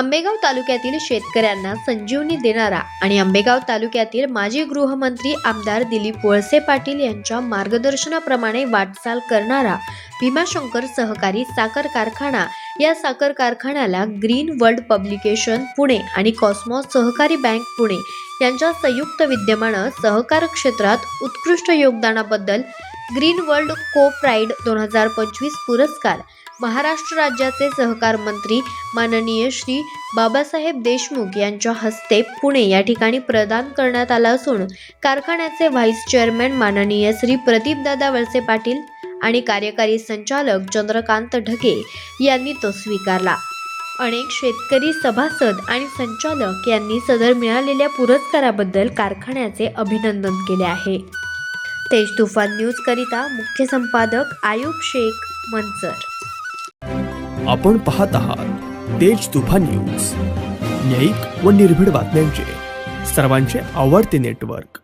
आंबेगाव तालुक्यातील शेतकऱ्यांना संजीवनी देणारा आणि आंबेगाव तालुक्यातील माजी गृहमंत्री आमदार दिलीप वळसे पाटील यांच्या मार्गदर्शनाप्रमाणे वाटचाल करणारा भीमाशंकर सहकारी साखर कारखाना या साखर कारखान्याला ग्रीन वर्ल्ड पब्लिकेशन पुणे आणि कॉस्मॉस सहकारी बँक पुणे यांच्या संयुक्त विद्यमानं सहकार क्षेत्रात उत्कृष्ट योगदानाबद्दल ग्रीन वर्ल्ड को प्राईड दोन हजार पंचवीस पुरस्कार. महाराष्ट्र राज्याचे सहकार मंत्री माननीय श्री बाबासाहेब देशमुख यांच्या हस्ते पुणे या ठिकाणी प्रदान करण्यात आला असून कारखान्याचे व्हाईस चेअरमॅन माननीय श्री प्रदीपदादा वळसे पाटील आणि कार्यकारी संचालक चंद्रकांत ढगे यांनी तो स्वीकारला. अनेक शेतकरी सभासद आणि संचालक यांनी सदर मिळालेल्या पुरस्काराबद्दल कारखान्याचे अभिनंदन केले आहे. तेज तुफान न्यूज करिता मुख्य संपादक आयुब शेख मंचर आपण पाहत आहात तेज तुफान न्यूज. न्यायिक व निर्भीड बातम्यांचे. सर्वांचे आवडते नेटवर्क.